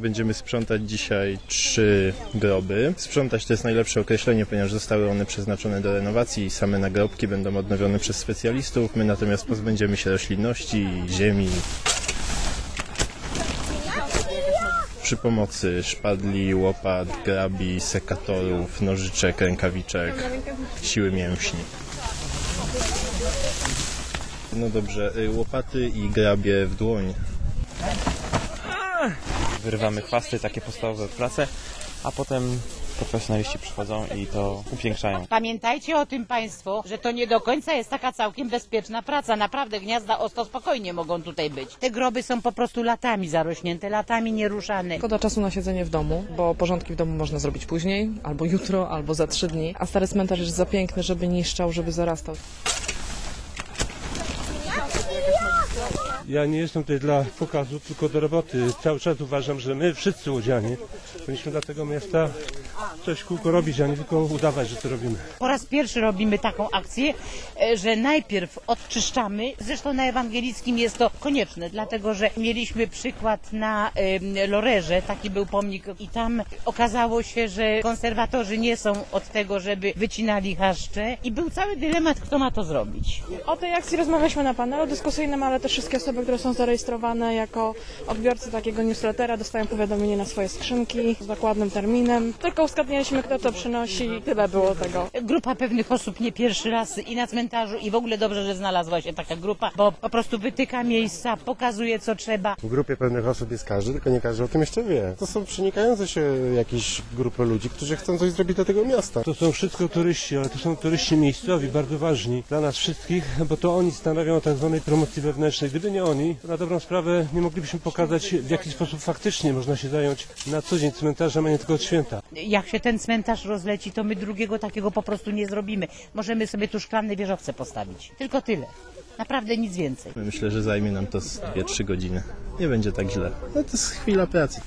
Będziemy sprzątać dzisiaj trzy groby. Sprzątać to jest najlepsze określenie, ponieważ zostały one przeznaczone do renowacji i same nagrobki będą odnowione przez specjalistów. My natomiast pozbędziemy się roślinności, ziemi. Przy pomocy szpadli, łopat, grabi, sekatorów, nożyczek, rękawiczek, siły mięśni. No dobrze, y, łopaty i grabie w dłoń. Wyrywamy chwasty, takie podstawowe prace, a potem profesjonaliści przychodzą i to upiększają. Pamiętajcie o tym Państwo, że to nie do końca jest taka całkiem bezpieczna praca. Naprawdę gniazda ostro spokojnie mogą tutaj być. Te groby są po prostu latami zarośnięte, latami nieruszane. Szkoda czasu na siedzenie w domu, bo porządki w domu można zrobić później, albo jutro, albo za trzy dni. A stary cmentarz jest za piękny, żeby niszczał, żeby zarastał. Ja nie jestem tutaj dla pokazu, tylko do roboty. Cały czas uważam, że my wszyscy łodzianie powinniśmy dla tego miasta coś kółko robić, a nie tylko udawać, że to robimy. Po raz pierwszy robimy taką akcję, e, że najpierw odczyszczamy. Zresztą na ewangelickim jest to konieczne, dlatego że mieliśmy przykład na Lorerze, taki był pomnik i tam okazało się, że konserwatorzy nie są od tego, żeby wycinali chaszcze i był cały dylemat, kto ma to zrobić. O tej akcji rozmawialiśmy na panelu dyskusyjnym, ale też wszystkie osoby, które są zarejestrowane jako odbiorcy takiego newslettera dostają powiadomienie na swoje skrzynki z dokładnym terminem. Tylko uzgadnialiśmy, kto to przynosi i tyle było tego. Grupa pewnych osób nie pierwszy raz i na cmentarzu i w ogóle dobrze, że znalazła się taka grupa, bo po prostu wytyka miejsca, pokazuje co trzeba. W grupie pewnych osób jest każdy, tylko nie każdy o tym jeszcze wie. To są przenikające się jakieś grupy ludzi, którzy chcą coś zrobić dla tego miasta. To są wszystko turyści, ale to są turyści miejscowi, bardzo ważni dla nas wszystkich, bo to oni stanowią o tak zwanej promocji wewnętrznej. Gdyby nie oni, to na dobrą sprawę nie moglibyśmy pokazać, w jaki sposób faktycznie można się zająć na co dzień cmentarzem, a nie tylko od święta. Jak się ten cmentarz rozleci, to my drugiego takiego po prostu nie zrobimy. Możemy sobie tu szklane wieżowce postawić. Tylko tyle. Naprawdę nic więcej. Myślę, że zajmie nam to z 2-3 godziny. Nie będzie tak źle. No to jest chwila pracy.